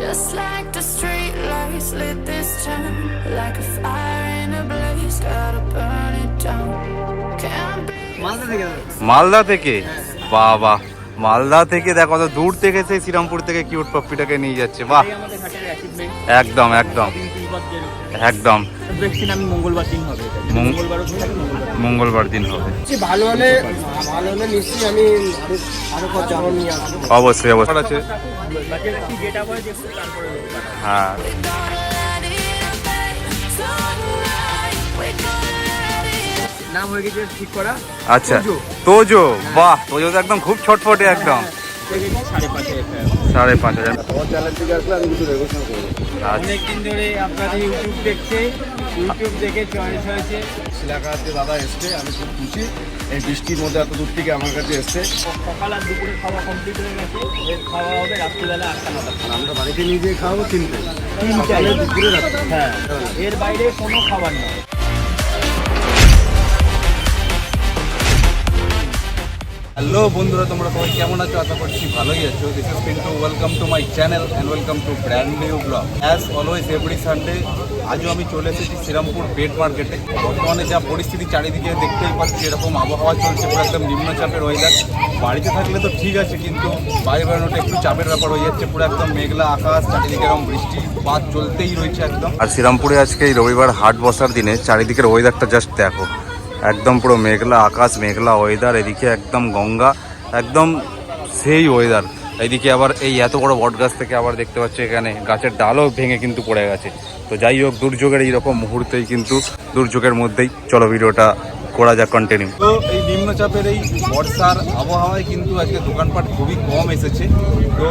Just like the street lights lit this town Like a fire in a blaze, gotta burn it down Can't be Malda থেকে দাদা। মালদা থেকে বাবা মালদা থেকে দেখো তো দূর থেকে সেই শ্রীরামপুর থেকে কিউট পপ্পিটাকে নিয়ে যাচ্ছে বাহ। একদম একদম। একদম। মঙ্গলবার দিন হবে মঙ্গলবার দিন ভালো হলে ভালো হলে নিশ্চয়ই আমি আরও আরও নিয়ে আসব। অবশ্যই অবশ্যই। হয়। নাম হয়ে গেছে ঠিক করা। আচ্ছা তোজো। বাহ তোজো তো একদম খুব ছটফটে একদম। সাড়ে পাঁচে সাড়ে পাঁচ হাজার। অনেকদিন ধরে আপনাদের ইউটিউব দেখছে ইউটিউব দেখে চয়েস হয়েছে। এলাকাতে দাদা এসছে আমি খুব খুশি। এই বৃষ্টির মধ্যে এত দূর থেকে আমার কাছে এসছে। সকাল আর দুপুরে খাওয়া কমপ্লিট হয়ে গেছে খাওয়া হবে রাত্রিবেলা আটটা নটা। আমরা বাড়িতে নিয়ে যেয়ে খাওয়াবো তিনটে। তিনটায় দুপুরে রাত্রে। হ্যাঁ এর বাইরে কোনো খাবার নয় হ্যালো বন্ধুরা, তোমরা সবাই কেমন আছো? আশা করছি ভালোই আছো। This is Pintu welcome to my channel and welcome to brand new blog as always every Sunday আজও আমি চলে এসেছি শ্রীরামপুর পেট মার্কেটে বর্তমানে যা পরিস্থিতি চারিদিকে দেখতেই পাচ্ছি, এরকম আবহাওয়া চলছে, পুরো একদম নিম্নচাপের ওয়েদার বাড়িতে থাকলে তো ঠিক আছে, কিন্তু বাইরে বেরোনোটা একটু চাপের ব্যাপার হয়ে যাচ্ছে, পুরো একদম মেঘলা আকাশ, চারিদিকে এরকম বৃষ্টি, বাদ চলতেই রয়েছে একদম। আর শ্রীরামপুরে আজকে এই রবিবার হাট বসার দিনে চারিদিকের ওয়েদারটা জাস্ট দেখো। একদম পুরো মেঘলা আকাশ, মেঘলা ওয়েদার এদিকে একদম গঙ্গা, একদম সেই ওয়েদার এইদিকে আবার এই এত বড় বট গাছ থেকে আবার দেখতে পাচ্ছি এখানে গাছের ডালও ভেঙে কিন্তু পড়ে গেছে। তো যাই হোক, দুর্যোগের এইরকম মুহূর্তেই কিন্তু দুর্যোগের মধ্যেই। চলো, ভিডিওটা করা যাক কন্টিনিউ তো এই নিম্নচাপের এই বর্ষার আবহাওয়ায় কিন্তু আজকে দোকানপাট খুবই কম এসেছে। তো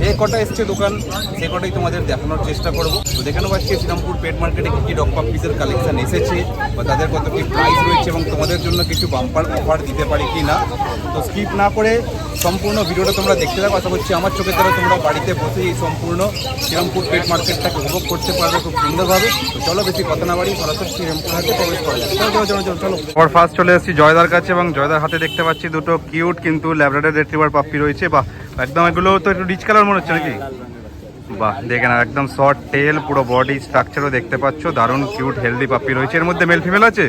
যে কটা এসছে দোকান, সে কটাই তোমাদের দেখানোর চেষ্টা করব। তো দেখে নেব আজকে শ্রীরামপুর পেট মার্কেটে কী কী ডগ পিসের কালেকশন এসেছে বা তাদের কত কি প্রাইস রয়েছে এবং তোমাদের জন্য কিছু বাম্পার অফার দিতে পারি কি না। তো স্কিপ না করে সম্পূর্ণ ভিডিওটা তোমরা দেখতে থাকো। আশা করছি আমার চোখের দ্বারা তোমরা বাড়িতে বসে এই সম্পূর্ণ শ্রীরামপুর পেট মার্কেটটাকে উপভোগ করতে পারবে খুব সুন্দরভাবে। চলো বেশি কথা না বাড়ি সরাসরি শ্রীরামপুর হাতে প্রবেশ করা যাক। চলো চলো চলো চলো। পর ফার্স্ট চলে এসেছি জয়দার কাছে এবং জয়দার হাতে দেখতে পাচ্ছি দুটো কিউট কিন্তু ল্যাবরেটার রেট্রিভার পাপ্পি রয়েছে। বা একদম এগুলো তো একটু রিচ কালার মনে হচ্ছে নাকি? বাহ দেখে না একদম শর্ট টেল পুরো বডি স্ট্রাকচারও দেখতে পাচ্ছ দারুণ কিউট হেলদি পাপ্পি রয়েছে। এর মধ্যে মেল ফিমেল আছে?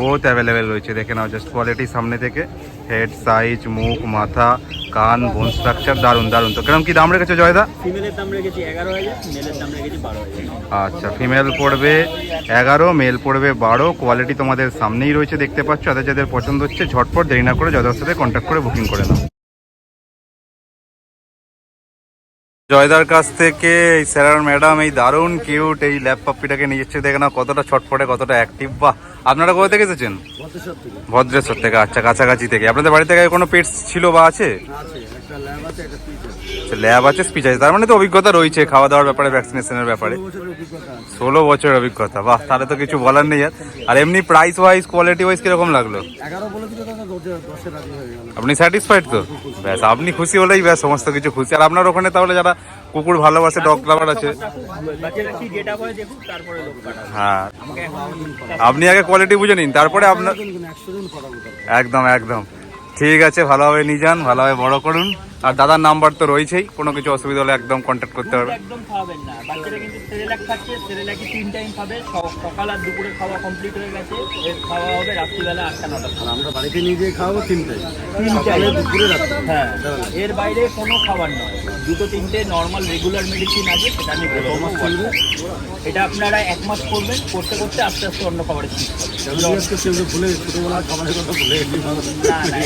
বহুত অ্যাভেলেবেল রয়েছে দেখে নাও জাস্ট কোয়ালিটি সামনে থেকে। হেড সাইজ মুখ মাথা কান বোন স্ট্রাকচার দারুণ দারুণ। তো কীরকম কি দাম রেখেছো জয়দা? ফিমেলের দাম রেখেছি এগারো মেলের দাম রেখেছি বারো আচ্ছা ফিমেল পড়বে এগারো মেল পড়বে বারো। কোয়ালিটি তোমাদের সামনেই রয়েছে দেখতে পাচ্ছ। যাদের যাদের পছন্দ হচ্ছে ঝটপট দেরি না করে জয়দার সাথে কন্ট্যাক্ট করে বুকিং করে নাও। জয়দার কাছ থেকে এই স্যার ম্যাডাম এই দারুণ কিউট এই ল্যাপ পাপ্পিটাকে নিয়ে এসেছে দেখে না কতটা ছটফটে কতটা অ্যাক্টিভ। বা আপনারা কোথা থেকে এসেছেন? ভদ্রেশ্বর থেকে আচ্ছা কাছাকাছি থেকে। আপনাদের বাড়ি থেকে কোনো পেটস ছিল বা আছে? ল্যাব আছে একটা পিচ আছে। ল্যাব আছে স্পিচ আছে। তার মানে তো অভিজ্ঞতা রয়েছে খাওয়া দাওয়ার ব্যাপারে। ভ্যাকসিনেশনের ব্যাপারে ষোলো বছরের অভিজ্ঞতা বাহ তাহলে তো কিছু বলার নেই আর। এমনি প্রাইস ওয়াইজ কোয়ালিটি ওয়াইজ কীরকম লাগল গেল। আপনি স্যাটিসফাইড তো? ব্যাস আপনি খুশি হলেই ব্যাস সমস্ত কিছু খুশি। আর আপনার ওখানে তাহলে যারা কুকুর ভালোবাসে ডগ লাভার আছে। হয়। আপনি আগে কোয়ালিটি বুঝে নিন তারপরে আপনার একদম একদম। ঠিক আছে ভালোভাবে নিয়ে যান ভালোভাবে বড় করুন। আর দাদার নাম্বার তো রয়েছেই কোনো কিছু অসুবিধা হলে একদম কন্ট্যাক্ট করতে পারবে একদম খাওয়াবেন না। বাচ্চারা কিন্তু সেরেলাক খাচ্ছে সেরেলাকি তিন টাইম খাবে। সকাল আর দুপুরে খাওয়া কমপ্লিট হয়ে গেছে। এর খাওয়া হবে রাত্রিবেলা আটটা নটা আর আমরা বাড়িতে নিয়ে যেয়ে খাওয়াবো তিনটে তিনটায় সকালে দুপুরে রাত্রে। হ্যাঁ এর বাইরে কোনো খাবার নয়। দুটো তিনটে নর্মাল রেগুলার মেডিসিন আছে সেটা আমি চলবে এটা আপনারা এক মাস করবেন করতে করতে আস্তে আস্তে অন্য ভুলে ছোটবেলার খাবারের কথা ভুলে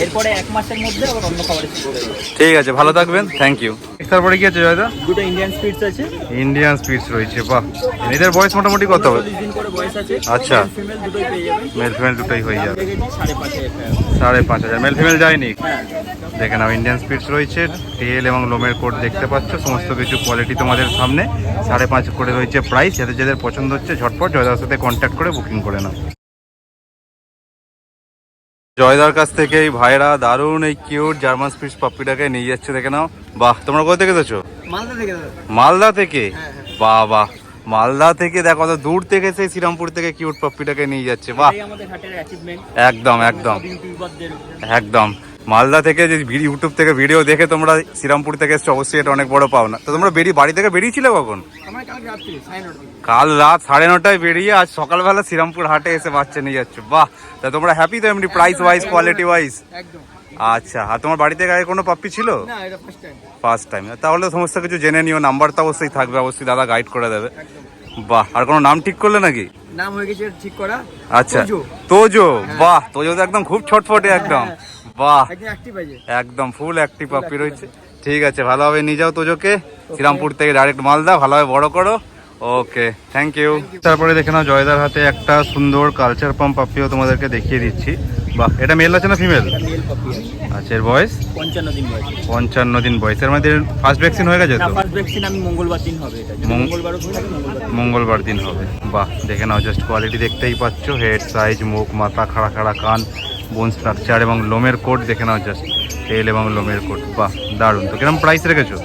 এরপরে এক মাসের মধ্যে আবার অন্য খাবারে শিখতে হবে ঠিক আছে ভালো থাকবেন থ্যাংক ইউ তারপরে কি আছে জয়দা? দুটো ইন্ডিয়ান স্পিডস আছে। ইন্ডিয়ান স্পিচ রয়েছে বাহ। এদের বয়স মোটামুটি কত হবে? আছে। আচ্ছা। ফিমেল দুটোই মেল ফিমেল দুটোই হয়ে যাবে। সাড়ে পাঁচ হাজার মেল ফিমেল যায়নি? হ্যাঁ। দেখে নাও ইন্ডিয়ান স্পিডস রয়েছে। তেল এবং লোমের কোট দেখতে পাচ্ছ সমস্ত কিছু কোয়ালিটি তোমাদের সামনে। সাড়ে পাঁচ করে রয়েছে প্রাইস যাদের যাদের পছন্দ হচ্ছে ঝটপট জয়দার সাথে কন্ট্যাক্ট করে বুকিং করে নাও। জয়দার কাছ থেকে এই ভাইরা দারুণ এই কিউট জার্মান স্পিডস পাপ্পিটাকে নিয়ে যাচ্ছে দেখে নাও। বাহ তোমরা কোথা থেকে এসেছ? মালদা থেকে মালদা থেকে? বাহ বাহ। মালদা থেকে দেখো কত দূর থেকে সেই শ্রীরামপুর থেকে কিউট পাপ্পিটাকে নিয়ে যাচ্ছে বাহ। একদম একদম। একদম। মালদা থেকে যে ইউটিউব থেকে ভিডিও দেখে তোমরা শ্রীরামপুর থেকে এসছো অবশ্যই এটা অনেক বড় পাওনা। তো তোমরা বেরিয়ে বাড়ি থেকে বেরিয়েছিলে কখন? কাল রাত সাড়ে নটায় বেরিয়ে আজ সকালবেলা শ্রীরামপুর হাটে এসে বাচ্চা নিয়ে যাচ্ছ। বাহ তা তোমরা হ্যাপি তো এমনি প্রাইস ওয়াইজ কোয়ালিটি ওয়াইজ আচ্ছা আর তোমার বাড়িতে গায়ে কোনো পাপ্পি ছিল? না এটা ফার্স্ট টাইম ফার্স্ট টাইম তাহলে তো সমস্ত কিছু জেনে নিও নাম্বার তো অবশ্যই থাকবে অবশ্যই দাদা গাইড করে দেবে। বাহ আর কোনো নাম ঠিক করলে নাকি? নাম হয়ে গেছে ঠিক করা আচ্ছা তোজো। তোজো বাহ তোজো তো একদম খুব ছটফটে একদম। বাহ। একদম অ্যাক্টিভ আছে। একদম ফুল অ্যাক্টিভ পাপ্পি রয়েছে। ঠিক আছে ভালোভাবে নিয়ে যাও তোজোকে। শ্রীরামপুর থেকে ডাইরেক্ট মালদা ভালোভাবে বড় করো। ওকে থ্যাংক ইউ তারপরে দেখে নাও জয়দার হাতে একটা সুন্দর কালচার পাম্প পাপ্পিও তোমাদেরকে দেখিয়ে দিচ্ছি। বাহ এটা মেল আছে না ফিমেল আচ্ছা এর বয়স? পঞ্চান্ন দিন বয়স। পঞ্চান্ন দিন বয়স। এর মধ্যে ফার্স্ট ভ্যাকসিন হয়ে গেছে তো? ফার্স্ট ভ্যাকসিন আমি মঙ্গলবার দিন হবে এটা। যদি মঙ্গ- মঙ্গলবারও থাকে মঙ্গলবার মঙ্গলবার দিন হবে। বাহ দেখে নাও জাস্ট কোয়ালিটি দেখতেই পাচ্ছ। হেড সাইজ মুখ মাথা খাড়া খাড়া কান বোন স্ট্রাকচার এবং লোমের কোট দেখে নাও জাস্ট তেল এবং লোমের কোট বাহ দারুণ তো কিরকম প্রাইস রেখেছো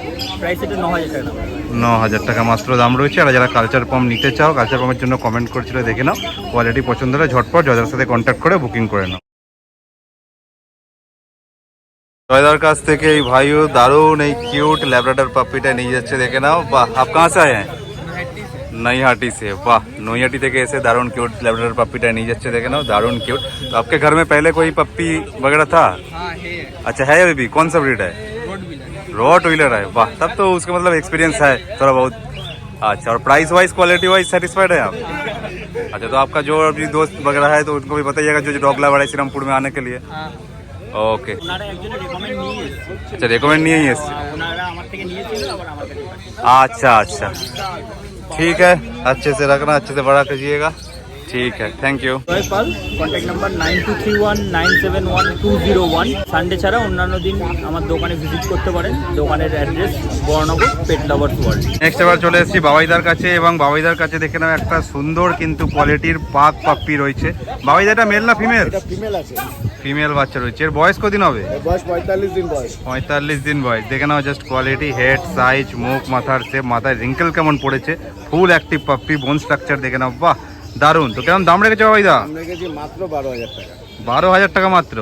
প্রাইস এটা ন হাজার টাকা দাম। ন হাজার টাকা মাত্র দাম রয়েছে আর যারা কালচার পাম্প নিতে চাও কালচার পাম্পের জন্য কমেন্ট করছিল দেখে নাও কোয়ালিটি পছন্দ হলে ঝটপট জয়দার সাথে কন্ট্যাক্ট করে বুকিং করে নাও জয়দার কাছ থেকে এই ভাইও দারুণ এই কিউট ল্যাবরেটর পাপ্পিটা নিয়ে যাচ্ছে দেখে নাও বাহ আপ কাহা সে আয়ে হ্যাঁ नईहाटी से वाह नईहाटी থেকে এসে দারুণ কিউট ল্যাবরেটর পাপ্পিটা নিয়ে যাচ্ছে দেখে নাও দারুণ क्यूट तो आपके घर में पहले कोई पप्पी वगैरह था हाँ है अच्छा है अभी भी कौन सा ब्रीड है रोड व्हीलर रॉट व्हीलर है वाह तब तो उसका मतलब एक्सपीरियंस है थोड़ा बहुत अच्छा और price wise quality wise satisfied है आप अच्छा तो आपका जो अभी दोस्त वगैरह है तो उनको भी बताइएगा जो जो डॉग लवर है श्रीरामपुर में आने के लिए हाँ ओके ওনারা একজনের রেকমেন্ড নিয়ে এসেছে अच्छा रिकमेंड नहीं है ये इससे? আহ, ওনারা আমার থেকে নিয়েছিল আবার আমার কাছে পাঠিয়েছে। अच्छा अच्छा ठीक है अच्छे से रखना अच्छे से बड़ा कीजिएगा ठीक है thank you Joy Pal contact number nine two three one nine seven one two zero one Sunday ছাড়া অন্যান্য দিন আমার দোকানে ভিজিট করতে পারেন দোকানের address Barnanagar pet lovers world next এবার চলে এসেছি বাবাইদার কাছে এবং বাবাইদার কাছে দেখে নাও একটা সুন্দর কিন্তু কোয়ালিটির পাক পাপ্পি রয়েছে বাবাইদাটা মেল না ফিমেল এটা ফিমেল আছে ফিমেল বাচ্চা রয়েছে এর বয়স কদিন হবে এর বয়স পঁয়তাল্লিশ দিন বয়স পঁয়তাল্লিশ দিন বয়স দেখে নাও জাস্ট কোয়ালিটি হেড সাইজ মুখ মাথার শেপ মাথায় রিঙ্কেল কেমন পড়েছে full active puppy bone structure দেখে নাও বাহ দারুণ। তো কেমন দাম রেখেছো আমরা গেছি মাত্র বারো হাজার টাকা। বারো হাজার টাকা মাত্র?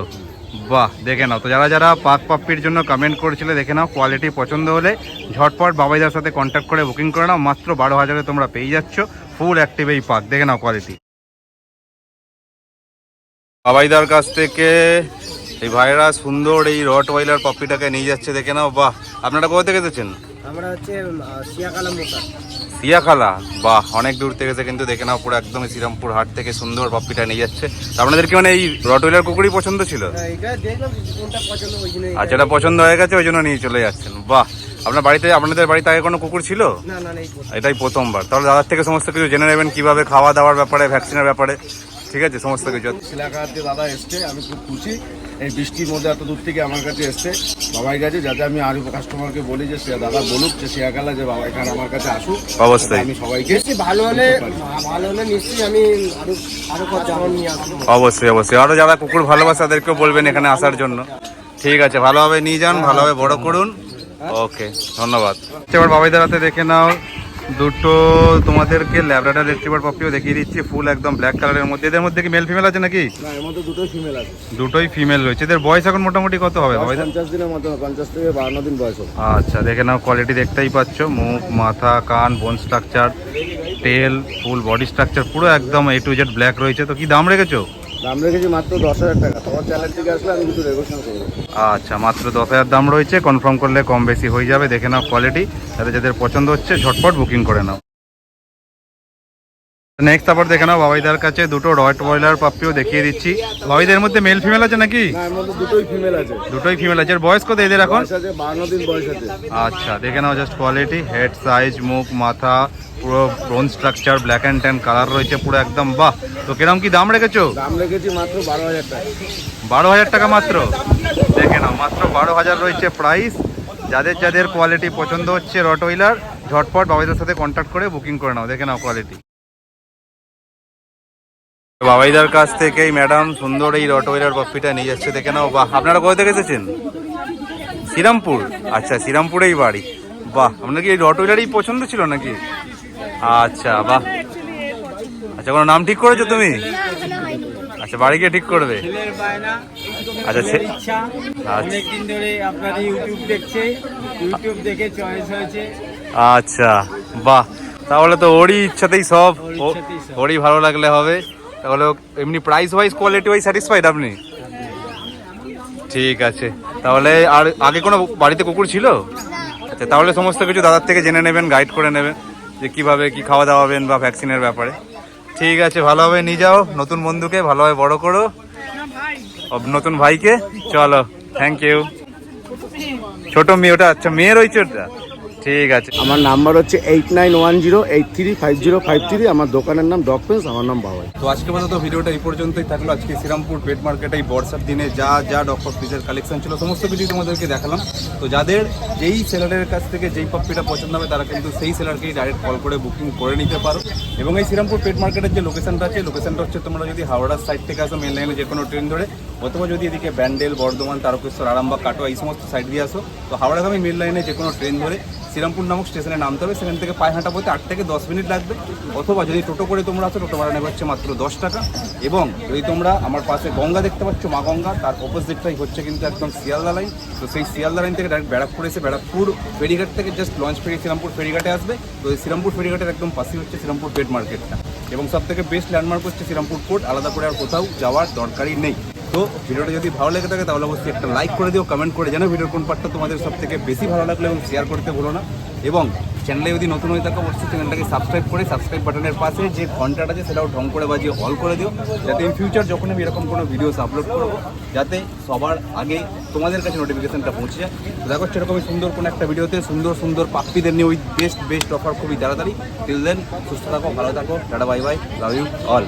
বাহ দেখে নাও। তো যারা যারা পাক পাপ্পির জন্য কমেন্ট করেছিলে দেখে নাও কোয়ালিটি পছন্দ হলে ঝটপট বাবাইদার সাথে কন্ট্যাক্ট করে বুকিং করে নাও। মাত্র বারো হাজারে তোমরা পেয়ে যাচ্ছ ফুল অ্যাক্টিভ এই পাক। দেখে নাও কোয়ালিটি বাবাইদার কাছ থেকে এই ভাইরা সুন্দর এই রট ওয়াইলার পাপ্পিটাকে নিয়ে যাচ্ছে দেখে নাও। বাহ আপনারা কোথা থেকে এসেছেন? আমরা হচ্ছে শিয়াকালা মোটা সিয়াখালা বাহ অনেক দূর থেকে কিন্তু দেখে নাও পুরো একদম শ্রীরামপুর হাট থেকে সুন্দর পাপ্পিটা নিয়ে যাচ্ছে। তো আপনাদের কি মানে এই রটওয়েলার কুকুরই পছন্দ ছিল? পছন্দ আচ্ছা এটা পছন্দ হয়ে গেছে ওই জন্য নিয়ে চলে যাচ্ছেন। বাহ আপনার বাড়িতে আপনাদের বাড়িতে আগে কোনো কুকুর ছিল? এটাই প্রথমবার। তাহলে দাদার থেকে সমস্ত কিছু জেনে নেবেন কীভাবে খাওয়া দাওয়ার ব্যাপারে ভ্যাকসিনের ব্যাপারে। ঠিক আছে সমস্ত কিছু। দাদা এসছে আমি খুব খুশি। এই বৃষ্টির মধ্যে এত দূর থেকে আমার কাছে এসছে বাবাই কাছে যাতে আমি আরও কাস্টমারকে বলি যে সে দাদা বলুক যে শিয়াকালা যে বাবাই খান আমার কাছে আসুক অবশ্যই। আমি সবাইকে ভালো হলে ভালো হলে নিশ্চয়ই আমি আরও আরও যেমন নিয়ে আসব। অবশ্যই অবশ্যই। আরও যারা কুকুর ভালোবাসে তাদেরকেও বলবেন এখানে আসার জন্য। ঠিক আছে ভালোভাবে নিয়ে যান ভালোভাবে বড় করুন। ওকে ধন্যবাদ। এবার বাবাইদার হাতে দেখে নাও। দুটো তোমাদেরকে ল্যাবরেটর রিট্রিভার পপিও দেখিয়ে দিচ্ছি। ফুল একদম ব্ল্যাক কালারের মধ্যে। এদের মধ্যে কি মেল ফিমেল আছে নাকি? না এর মধ্যে দুটোই ফিমেল আছে। দুটোই ফিমেল রয়েছে। এদের বয়স এখন মোটামুটি কত হবে? দিনের মতো পঞ্চাশ থেকে বান্ন দিন বয়স হবে। আচ্ছা দেখে নাও কোয়ালিটি দেখতেই পাচ্ছ। মুখ মাথা কান bone structure tail full body structure পুরো একদম এ টু জেড ব্ল্যাক রয়েছে। তো কি দাম রেখেছো? দাম রেখেছি মাত্র দশ হাজার টাকা। তোমার চ্যানেল থেকে আসলে আমি কিছু রেগুলেশন করব। আচ্ছা মাত্র দশ হাজার দাম রয়েছে। কনফার্ম করলে কম বেশি হয়ে যাবে। দেখে নাও কোয়ালিটি যাদের যাদের পছন্দ হচ্ছে ঝটপট বুকিং করে নাও। নেক্সট আবার দেখে নাও বাবাইদার কাছে দুটো রয়ট বয়লার পাপ্পিও দেখিয়ে দিচ্ছি। বাবাইদের মধ্যে মেল ফিমেল আছে নাকি? দুটোই ফিমেল আছে। দুটোই ফিমেল আছে। বয়স কত এদের এখন? আচ্ছা দেখে নাও জাস্ট কোয়ালিটি হেড সাইজ মুখ মাথা পুরো bone structure black and tan colour রয়েছে পুরো একদম বাহ! তো কিরম কি দাম রেখেছো? দাম রেখেছি মাত্র বারো হাজার টাকা। বারো হাজার টাকা মাত্র? দেখে নাও মাত্র বারো হাজার রয়েছে প্রাইস যাদের যাদের কোয়ালিটি পছন্দ হচ্ছে রট হুইলার ঝটপট বাবাইদের সাথে কন্ট্যাক্ট করে বুকিং করে নাও দেখে নাও কোয়ালিটি বাবাইদার কাছ থেকেই ম্যাডাম সুন্দর এই রট হুইলার পপ্পিটা নিয়ে যাচ্ছে দেখে নাও বাহ! আপনারা কোথা থেকে এসেছেন? শ্রীরামপুর? আচ্ছা শ্রীরামপুরেই বাড়ি। বাহ! আপনার কি এই হুইলারই পছন্দ ছিল নাকি? আচ্ছা বাহ। আচ্ছা কোনো নাম ঠিক করেছ তুমি? আচ্ছা বাড়ি গিয়ে ঠিক করবে। আচ্ছা, আচ্ছা। অনেকদিন ধরে আপনার ইউটিউব দেখছে ইউটিউব দেখে চয়েস হয়েছে। আচ্ছা বাহ। তাহলে তো ওরই ইচ্ছাতেই সব। ও- ওরই ভালো লাগলে হবে। তাহলে এমনি price wise quality wise satisfied আপনি? ঠিক আছে। তাহলে আর আগে কোনো বাড়িতে কুকুর ছিল? আচ্ছা তাহলে সমস্ত কিছু দাদার থেকে জেনে নেবেন গাইড করে নেবেন। যে কীভাবে কি খাওয়া দাওয়াবেন বা ভ্যাকসিনের ব্যাপারে। ঠিক আছে, ভালোভাবে নিয়ে যাও, নতুন বন্ধুকে ভালোভাবে বড় করো। নতুন ভাইকে, চলো থ্যাংক ইউ ছোট মেয়ে, ওটা আচ্ছা মেয়ের ওই চোটটা ঠিক আছে। আমার নাম্বার হচ্ছে eight nine one zero eight three five zero five three. আমার দোকানের নাম ডগ পেন্স আমার নাম বাবাই। তো আজকে মতো ভিডিওটা এই পর্যন্তই থাকল। আজকে শ্রীরামপুর পেট মার্কেটে এই বর্ষার দিনে যা যা ডক্টর ফিজের কালেকশন ছিল সমস্ত কিছুই তোমাদেরকে দেখালাম। তো যাদের যেই সেলারের কাছ থেকে যেই পাপ্পিটা পছন্দ হবে তারা কিন্তু সেই সেলারকেই ডাইরেক্ট কল করে বুকিং করে নিতে পারো। এবং এই শ্রীরামপুর পেট মার্কেটের যে লোকেশনটা আছে লোকেশনটা হচ্ছে তোমরা যদি হাওড়ার সাইড থেকে আসো মেন লাইনে যে কোনো ট্রেন ধরে অথবা যদি এদিকে ব্যান্ডেল বর্ধমান তারকেশ্বর আরামবাগ কাটোয়া এই সমস্ত সাইড দিয়ে আসো তো হাওড়াগামী মেন লাইনে যে কোনো ট্রেন ধরে শ্রীরামপুর নামক স্টেশনে নামতে হবে। সেখান থেকে পায়ে হাঁটা বলতে আট থেকে দশ মিনিট লাগবে। অথবা যদি টোটো করে তোমরা আসো টোটো ভাড়া নেবে হচ্ছে মাত্র দশ টাকা। এবং যদি তোমরা আমার পাশে গঙ্গা দেখতে পাচ্ছ, মা গঙ্গা, তার অপোজিটটাই হচ্ছে কিন্তু একদম শিয়ালদা লাইন তো সেই শিয়ালদা লাইন থেকে ডাইরেক্ট ব্যারাকপুর এসে ব্যারাকপুর ফেরিঘাট থেকে জাস্ট লঞ্চ ফেরি শ্রীরামপুর ফেরিঘাটে আসবে। তো এই শ্রীরামপুর ফেরিঘাটের একদম পাশেই হচ্ছে শ্রীরামপুর পেট মার্কেটটা এবং সব থেকে বেস্ট ল্যান্ডমার্ক হচ্ছে শ্রীরামপুর কোর্ট আলাদা করে আর কোথাও যাওয়ার দরকারই নেই। তো ভিডিওটা যদি ভালো লেগে থাকে তাহলে অবশ্যই একটা লাইক করে দিও কমেন্ট করে জানো ভিডিওর কোন পার্টটা তোমাদের সব থেকে বেশি ভালো লাগল এবং শেয়ার করতে ভুলো না। এবং চ্যানেলে যদি নতুন হয়ে থাকো, অবশ্যই চ্যানেলটাকে সাবস্ক্রাইব করে সাবস্ক্রাইব বাটনের পাশে যে ঘন্টাটা আছে সেটাও ঢং করে বাজিয়ে অল করে দিও, যাতে ইন ফিউচার যখন আমি এরকম কোনো ভিডিওস আপলোড করব, যাতে সবার আগে তোমাদের কাছে নোটিফিকেশনটা পৌঁছে যায়। দেখো, সেরকমই সুন্দর কোনো একটা ভিডিওতে সুন্দর সুন্দর পাপ্পিদের নিয়ে ওই বেস্ট বেস্ট অফার খুবই তাড়াতাড়ি। টিল দেন সুস্থ থাকো, ভালো থাকো, tata bye bye love you all